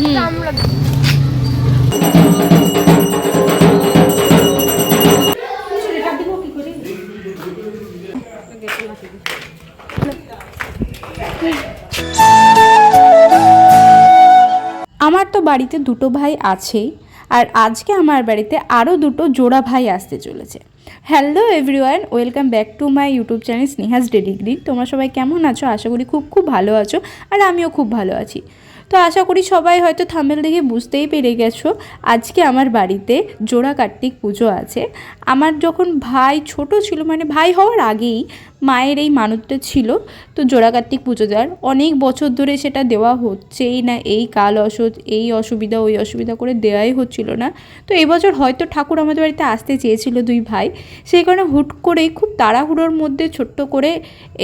আমরা তো বাড়িতে দুটো ভাই আছেই, আর আজকে আমার বাড়িতে আরও দুটো জোড়া ভাই আসতে চলেছে। Hello everyone welcome back to my YouTube channel Sneha's daily green তোমরা সবাই কেমন আছো? আশা করি খুব খুব ভালো আছো, আর আমিও খুব ভালো আছি। তো আশা করি সবাই হয়তো থামেল দেখে বুঝতেই পেরে গেছো, আজকে আমার বাড়িতে জোড়া কার্তিক পুজো আছে। আমার যখন ভাই ছোট ছিল মানে ভাই হওয়ার আগেই মায়ের এই মানতটা ছিল। তো জোড়া কার্তিক পুজো দেওয়ার অনেক বছর ধরে সেটা দেওয়া হচ্ছেই না এই কাল অসুখ এই অসুবিধা ওই অসুবিধা করে দেওয়াই হচ্ছিল না। তো এবছর হয়তো ঠাকুর আমাদের বাড়িতে আসতে চেয়েছিল দুই ভাই। সেই কারণে হুট করেই খুব তাড়াহুড়োর মধ্যে ছোট্ট করে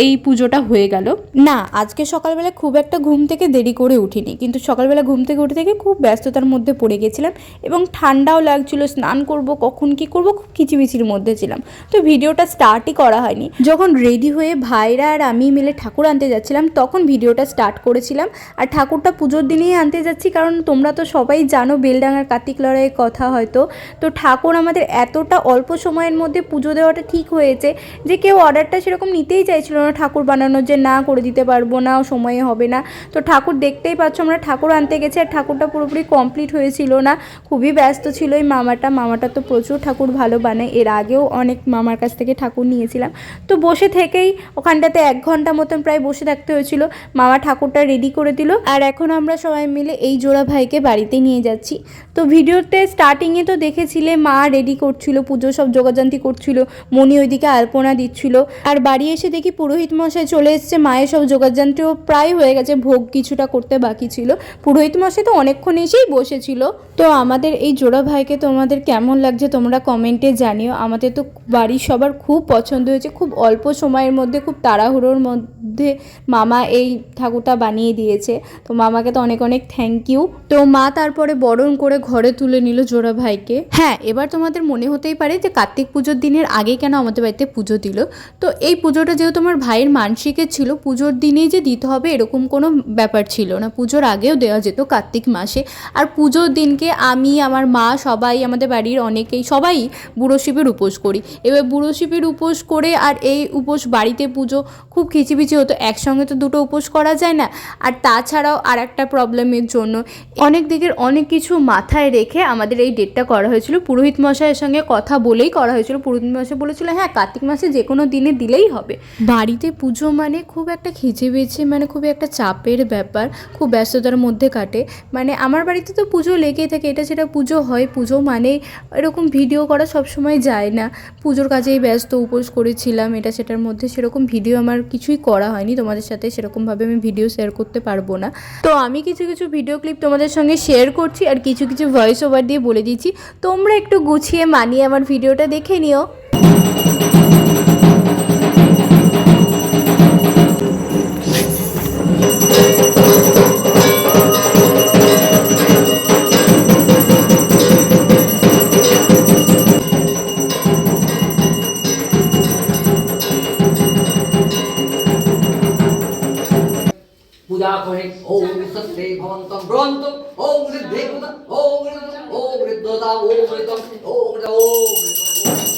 এই পুজোটা হয়ে গেল। না আজকে সকালবেলা খুব একটা ঘুম থেকে দেরি করে উঠিনি। কিন্তু সকালবেলা ঘুম থেকে উঠে থেকে খুব ব্যস্ততার মধ্যে পড়ে গেছিলাম এবং ঠান্ডাও লাগছিল স্নান করব কখন কি করব খুব কিচিমিচির মধ্যে ছিলাম। তো ভিডিওটা স্টার্টই করা হয়নি। যখন রেডি হয়ে ভাইরা আর আমি মিলে ঠাকুর আনতে যাচ্ছিলাম, তখন ভিডিওটা স্টার্ট করেছিলাম। আর ঠাকুরটা পুজোর দিনেই আনতে যাচ্ছি, কারণ তোমরা তো সবাই জানো বেলডাঙার কার্তিক লড়াইয়ের কথা হয়তো। তো ঠাকুর আমাদের এতটা অল্প সময়ের মধ্যে পুজো দেওয়াটা ঠিক হয়েছে যে কেউ অর্ডারটা সেরকম নিতেই চাইছিল না ঠাকুর বানানোর যে না করে দিতে পারব না, সময়ে হবে না। তো ঠাকুর দেখতেই পাচ্ছ আমরা ঠাকুর আনতে গেছি আর ঠাকুরটা পুরোপুরি কমপ্লিট হয়েছিল না। খুবই ব্যস্ত ছিল এই মামাটা মামাটা তো প্রচুর ঠাকুর ভালো বানায়, এর আগেও অনেক মামার কাছ থেকে ঠাকুর নিয়েছিলাম। তো বসে থেকেই ওখানটাতে এক ঘণ্টা মতন প্রায় বসে থাকতে হয়েছিল। মামা ঠাকুরটা রেডি করে দিল। আর এখন আমরা সবাই মিলে এই জোড়া ভাইকে বাড়িতে নিয়ে যাচ্ছি। তো ভিডিওতে স্টার্টিংয়ে তো দেখেছিলে, মা রেডি করছিল, পুজো সব যোগাযান্তি করছিল, মনি ওইদিকে আলপনা দিচ্ছিল। আর বাড়ি এসে দেখি পুরোহিত মশাই চলে এসছে, মায়ের সব যোগাযান্তিও প্রায় হয়ে গেছে, ভোগ কিছুটা করতে বাকি ছিল। পুরোহিত মশাই তো অনেকক্ষণ এসেই বসেছিল। তো আমাদের এই জোড়া ভাইকে তোমাদের কেমন লাগছে তোমরা কমেন্টে জানিও। আমাদের তো বাড়ির সবার খুব পছন্দ হয়েছে, খুব অল্প সময়ের মধ্যে খুব তাড়াহুড়োর মধ্যে মামা এই ঠাকুরটা বানিয়ে দিয়েছে। তো মামাকে তো অনেক অনেক থ্যাংক ইউ তো মা তারপরে বরণ করে ঘরে তুলে নিল জোড়া ভাইকে। হ্যাঁ এবার তোমাদের মনে হতেই পারে যে কার্তিক পুজোর দিনের আগে কেন আমাদের বাড়িতে পুজো দিল। তো এই পুজোটা যেহেতু আমার ভাইয়ের মানসিকের ছিল, পুজোর দিনেই যে দিতে হবে এরকম কোনো ব্যাপার ছিল না। পুজোর আগেও দেওয়া যেত কার্তিক মাসে। আর পুজোর দিনকে আমি, আমার মা, সবাই আমাদের বাড়ির অনেকেই, সবাই বুড়ো শিবের উপোস করি। এবার বুড়ো শিবের উপোস করে আর এই উপোস বাড়িতে পুজো খুব খিচিবিচি হতো একসঙ্গে তো দুটো উপোস করা যায় না। আর তাছাড়াও আর একটা প্রবলেমের জন্য অনেক দিকের অনেক কিছু মাথায় রেখে আমাদের এই ডেটটা করা হয়েছিল। পুরোহিত মশাইয়ের সঙ্গে কথা বলেই করা হয়েছিল। পুরোহিত মশাই বলেছিল হ্যাঁ কার্তিক মাসে যে কোনো দিনে দিলেই হবে। বাড়িতে পুজো মানে খুব একটা খিচিবিচি মানে খুব একটা চাপের ব্যাপার, খুব ব্যস্ততার মধ্যে কাটে। মানে আমার বাড়িতে তো পুজো লেগেই থাকে, এটা সেটা পুজো হয়, পুজো মানে এরকম ভিডিও করা সবসময় যায় না। পুজোর কাজেই ব্যস্ত, উপোস করেছিলাম, এটা সেটার মধ্যে সেরকম ভিডিও আমার কিছুই করা হয়নি, তোমাদের সাথে সেরকমভাবে আমি ভিডিও শেয়ার করতে পারব না। তো আমি কিছু কিছু ভিডিও ক্লিপ তোমাদের সঙ্গে শেয়ার করছি আর কিছু কিছু ভয়েস ওভার দিয়ে বলে দিচ্ছি। তোমরা একটু গুছিয়ে মানিয়ে আমার ভিডিওটা দেখে নিও। পূজা করে ওম সত্যে ভবন্তম ব্রন্ত ওম ঋদ্ধেকুতা ওম ঋদ্ধ ওম ঋদ্ধতা ওম ঋতম ওম ঋদ্ধ ওম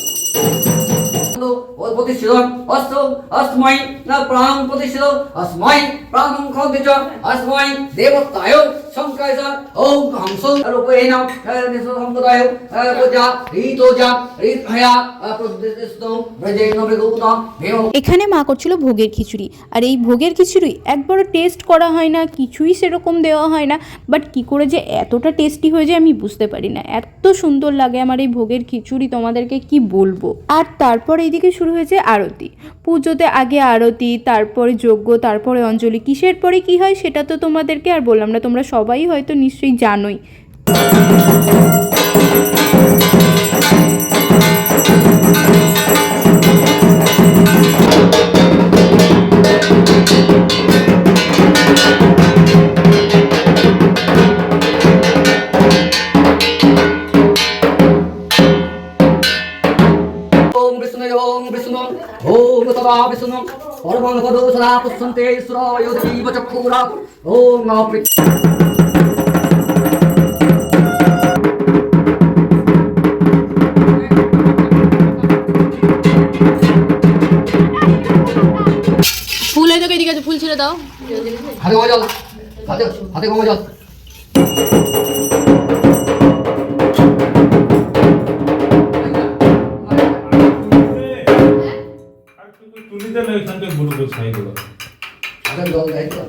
প্রতিষ্ঠিত অস্ত অস্মৈ না প্রাণ প্রতিষ্ঠিত অস্মৈ প্রাণং খন্তি চ অস্মৈ দেবতায় সংকায় চ ওম হংস, রূপেণ সম্প্রদায় রীতোজা রীতভয়া প্রতিষ্ঠিত ব্রজেন মৃগুত এখানে মা করছিল ভোগের খিচুড়ি, আর এই ভোগের খিচুড়ি একবারও টেস্ট করা হয় না, কিছুই সেরকম দেওয়া হয় না বাট কি করে যে এতটা টেস্টি হয়ে যায় আমি বুঝতে পারি না। এত সুন্দর লাগে আমার এই ভোগের খিচুড়ি, তোমাদেরকে কি বলব? আর তারপর এইদিকে শুরু হয়েছে আরতি। পুজোতে আগে আরতি, তারপরে যজ্ঞ, তারপরে অঞ্জলি। কিসের পরে কি হয় সেটা তো তোমাদেরকে আর বললাম না, তোমরা সবাই হয়তো নিশ্চয়ই জানোই। 가비스는 얼방 거두서라 부선대 있으라 여드기 입어 적구라 응아 브리 ফুল হয়ে থাকে ঠিক আছে ফুল ছেড়ে দাও হাতে কমে যাও হাতে হাতে কমে যাও বড় করে সাইডগুলো জল দেয় তো।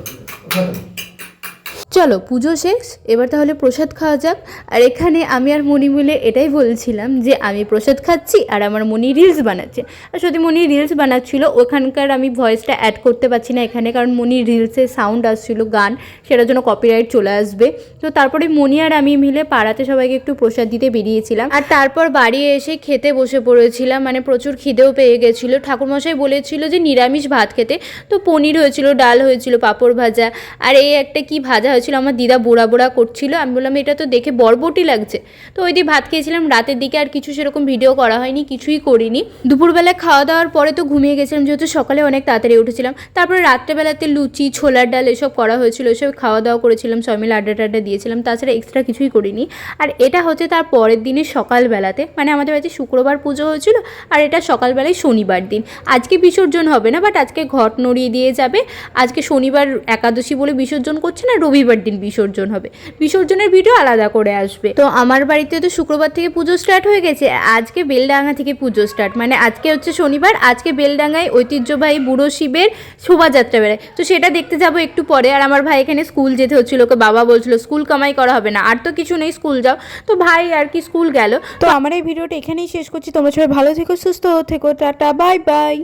চলো পুজো শেষ, এবার তাহলে প্রসাদ খাওয়া যাক। আর এখানে আমি আর মণি মিলে এটাই বলছিলাম যে, আমি প্রসাদ খাচ্ছি আর আমার মণি রিলস বানাচ্ছে। আর সত্যি মণি রিলস বানাচ্ছিল, ওখানকার আমি ভয়েসটা অ্যাড করতে পারছি না এখানে, কারণ মণি রিলসে সাউন্ড আসছিল, গান, সেটার জন্য কপিরাইট চলে আসবে। তো তারপরে মণি আর আমি মিলে পাড়াতে সবাইকে একটু প্রসাদ দিতে বেরিয়েছিলাম। আর তারপর বাড়ি এসে খেতে বসে পড়েছিলাম মানে প্রচুর খিদেও পেয়ে গেছিল। ঠাকুরমশাই বলেছিল যে, নিরামিষ ভাত খেতে। তো পনির হয়েছিল, ডাল হয়েছিল, পাঁপড় ভাজা। আর এই একটা কি ভাজা হয়েছিল আমার দিদা বোড়া বোড়া করছিল। আমি বললাম, এটা তো দেখে বরবটি লাগছে। তো ওই দিয়ে ভাত খেয়েছিলাম, রাতের দিকে আর কিছু সেরকম ভিডিও করা হয়নি, কিছুই করিনি। দুপুরবেলা খাওয়া দাওয়ার পরে তো ঘুমিয়ে গেছিলাম, যেহেতু সকালে অনেক তাড়াতাড়ি উঠেছিলাম। তারপরে রাত্রেবেলাতে লুচি, ছোলার ডাল এসব করা হয়েছিল এসব খাওয়া দাওয়া করেছিলাম, সবাই মিলে আড্ডা টাড্ডা দিয়েছিলাম। তাছাড়া এক্সট্রা কিছুই করিনি। আর এটা হচ্ছে তার পরের দিনের সকালবেলাতে মানে আমাদের বাড়িতে শুক্রবার পুজো হয়েছিল, আর এটা সকালবেলায় শনিবার দিন। আজকে বিসর্জন হবে না, বাট আজকে ঘট নড়িয়ে দিয়ে যাবে। আজকে শনিবার একাদশী বলে বিসর্জন করছে না রবিবার দিন বিসর্জন হবে। বিসর্জনের ভিডিও আলাদা করে আসবে। তো আমার বাড়িতে তো শুক্রবার থেকে পুজো স্টার্ট হয়ে গেছে। আজকে বেলডাঙ্গা থেকে পুজো স্টার্ট মানে আজকে হচ্ছে শনিবার, আজকে বেলডাঙ্গায় ঐতিহ্যবাহী বুড়ো শিবের শোভাযাত্রা বেড়ায়। তো সেটা দেখতে যাব একটু পরে। আর আমার ভাই এখানে স্কুল যেতে হচ্ছিল, ওকে বাবা বলছিল স্কুল কামাই করা হবে না। আর তো কিছু নেই স্কুল যাও। তো ভাই আর কি স্কুল গেল। তো আমার এই ভিডিওটা এখানেই শেষ করছি। তোমরা সবাই ভালো থেকো, সুস্থ থেকো। Tata bye bye